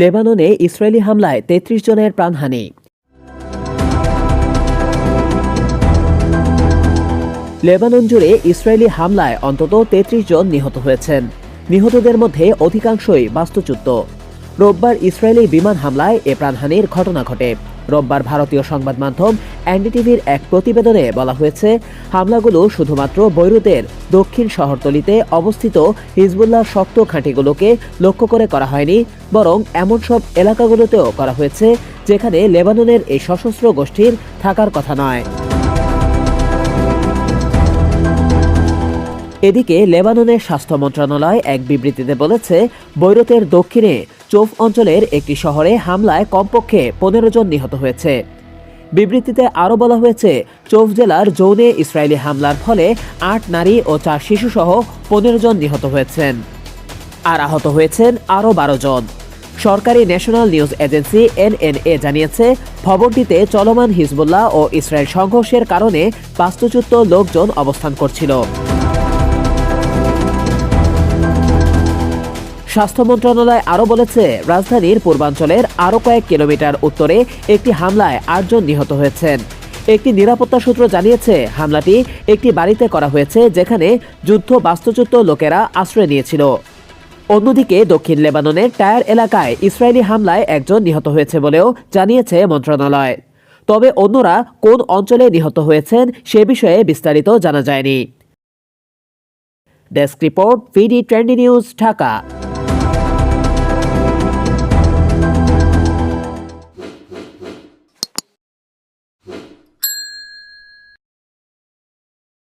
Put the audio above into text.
লেবাননে ইসরায়েলি হামলায় তেত্রিশ জনের প্রাণহানি। লেবানন জুড়ে ইসরায়েলি হামলায় অন্তত তেত্রিশ জন নিহত হয়েছেন। নিহতদের মধ্যে অধিকাংশই বাস্তুচ্যুত। রোববার ইসরায়েলি বিমান হামলায় এ প্রাণহানির ঘটনা ঘটে। রোববার ভারতীয় সংবাদ মাধ্যম এনডিটিভির এক প্রতিবেদনে বলা হয়েছে, হামলাগুলো শুধুমাত্র বৈরুতের দক্ষিণ শহরতলিতে অবস্থিত হিজবুল্লাহ শক্ত ঘাঁটিগুলোকে লক্ষ্য করে করা হয়নি, বরং এমন সব এলাকাগুলোতেও করা হয়েছে যেখানে লেবাননের এই সশস্ত্র গোষ্ঠীর থাকার কথা নয়। এদিকে লেবাননের স্বাস্থ্য মন্ত্রণালয় এক বিবৃতিতে বলেছে, বৈরতের দক্ষিণে চৌফ অঞ্চলের একটি শহরে হামলায় কমপক্ষে পনেরো জন নিহত হয়েছে। বিবৃতিতে আরও বলা হয়েছে, চৌফ জেলার যৌনে ইসরায়েলি হামলার ফলে আট নারী ও চার শিশুসহ পনেরো জন নিহত হয়েছেন। আর আহত হয়েছেন আরও বারো জন। সরকারি ন্যাশনাল নিউজ এজেন্সি এনএনএ জানিয়েছে, ভবনটিতে চলমান হিজবুল্লাহ ও ইসরায়েল সংঘর্ষের কারণে বাস্তুচ্যুত লোকজন অবস্থান করছিল। স্বাস্থ্য মন্ত্রণালয় আরও বলেছে, রাজধানীর পূর্বাঞ্চলের আরও কয়েক কিলোমিটার উত্তরে একটি হামলায় আটজন নিহত হয়েছেন। একটি নিরাপত্তা সূত্র জানিয়েছে, হামলাটি একটি বাড়িতে করা হয়েছে যেখানে যুদ্ধ বাস্তুচ্যুত লোকেরা আশ্রয় নিয়েছিল। অন্যদিকে দক্ষিণ লেবাননের টায়ার এলাকায় ইসরায়েলি হামলায় একজন নিহত হয়েছে বলেও জানিয়েছে মন্ত্রণালয়। তবে অন্যরা কোন অঞ্চলে নিহত হয়েছেন সে বিষয়ে বিস্তারিত জানা যায়নি। Desk report, VD trendy news, Dhaka.